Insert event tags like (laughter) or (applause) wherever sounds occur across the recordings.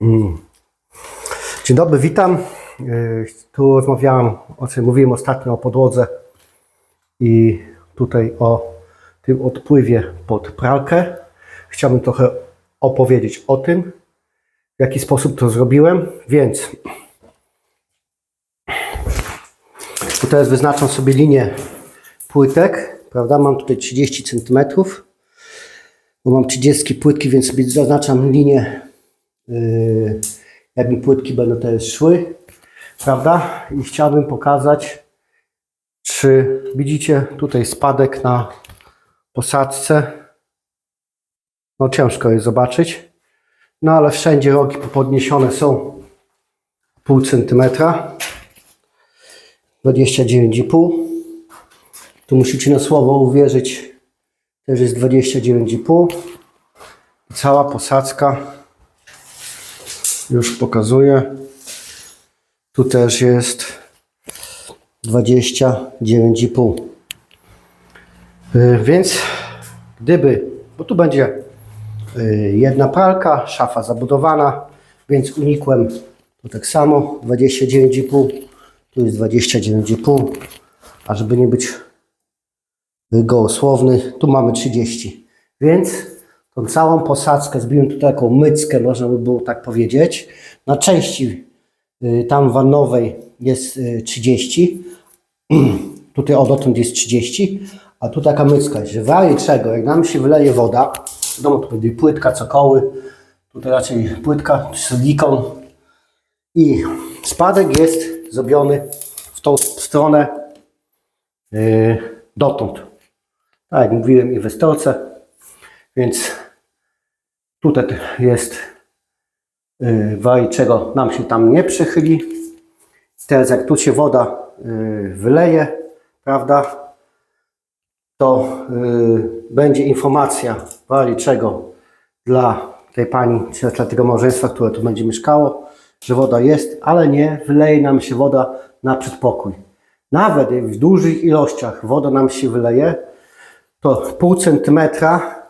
Mm. Dzień dobry, witam. Yy, Tu rozmawiałem, o czym mówiłem ostatnio o podłodze i tutaj o tym odpływie pod pralkę. Chciałbym trochę opowiedzieć o tym, w jaki sposób to zrobiłem, więc tu teraz wyznaczam sobie linię płytek, prawda? Mam tutaj 30 cm, bo mam 30 płytki, więc zaznaczam linię jak mi płytki będą teraz szły, prawda? I chciałbym pokazać, czy widzicie tutaj spadek na posadzce. No ciężko jest zobaczyć, no ale wszędzie rogi podniesione są pół centymetra, 29,5. Tu musicie na słowo uwierzyć, też jest 29,5. Cała posadzka już pokazuję. Tu też jest 29,5. Yy, Więc gdyby, bo tu będzie yy, jedna pralka, szafa zabudowana, więc unikłem tu tak samo 29,5. Tu jest 29,5. A żeby nie być gołosłowny, tu mamy 30. Więc tą całą posadzkę zbiłem tu taką myckę, można by było tak powiedzieć. Na części y, tam wannowej jest y, 30. (clears throat) Tutaj o dotąd jest 30. A tu taka mycka, że w czego, jak nam się wyleje woda, wiadomo, tu będzie płytka, cokoły, tutaj raczej płytka, silikon i spadek jest zrobiony w tą stronę y, dotąd. Tak jak mówiłem i w storce, więc Tutaj jest yy, waj, czego nam się tam nie przychyli. Teraz jak tu się woda yy, wyleje, prawda, to yy, będzie informacja wali czego dla tej pani, czy dla tego małżeństwa, które tu będzie mieszkało, że woda jest, ale nie wyleje nam się woda na przedpokój. Nawet w dużych ilościach woda nam się wyleje, to pół centymetra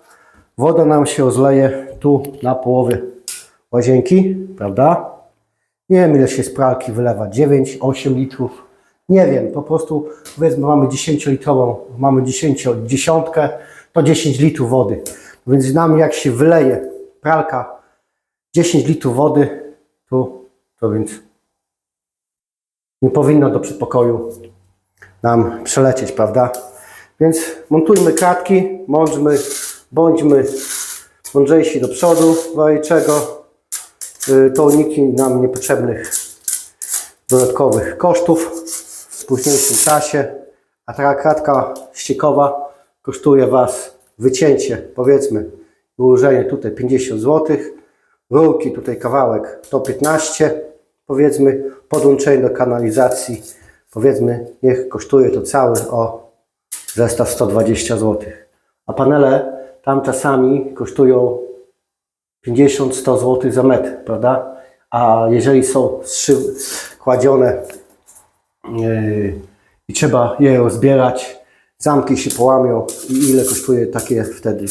woda nam się rozleje tu na połowie łazienki, prawda? Nie wiem ile się z pralki wylewa, 9, 8 litrów, nie wiem, po prostu powiedzmy mamy 10 litrową, mamy 10, dziesiątkę, to 10 litrów wody. Więc nam jak się wyleje pralka 10 litrów wody, tu, to więc nie powinno do przedpokoju nam przelecieć, prawda? Więc montujmy kratki, bądźmy, bądźmy mądrzejsi do przodu, w czego y, to uniki nam niepotrzebnych dodatkowych kosztów w późniejszym czasie. A taka kratka ściekowa kosztuje Was wycięcie, powiedzmy, ułożenie tutaj 50 zł, rurki tutaj kawałek to 15, powiedzmy, podłączenie do kanalizacji, powiedzmy, niech kosztuje to cały o zestaw 120 zł. A panele tam czasami kosztują 50-100 zł za metr, prawda? A jeżeli są kładzione yy, i trzeba je rozbierać, zamki się połamią i ile kosztuje takie wtedy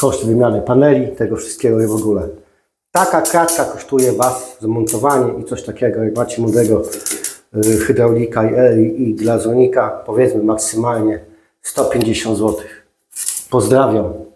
koszt wymiany paneli, tego wszystkiego i w ogóle. Taka kratka kosztuje Was zamontowanie i coś takiego, jak macie młodego yy, hydraulika i, i glazonika, powiedzmy maksymalnie 150 zł. Pozdrawiam.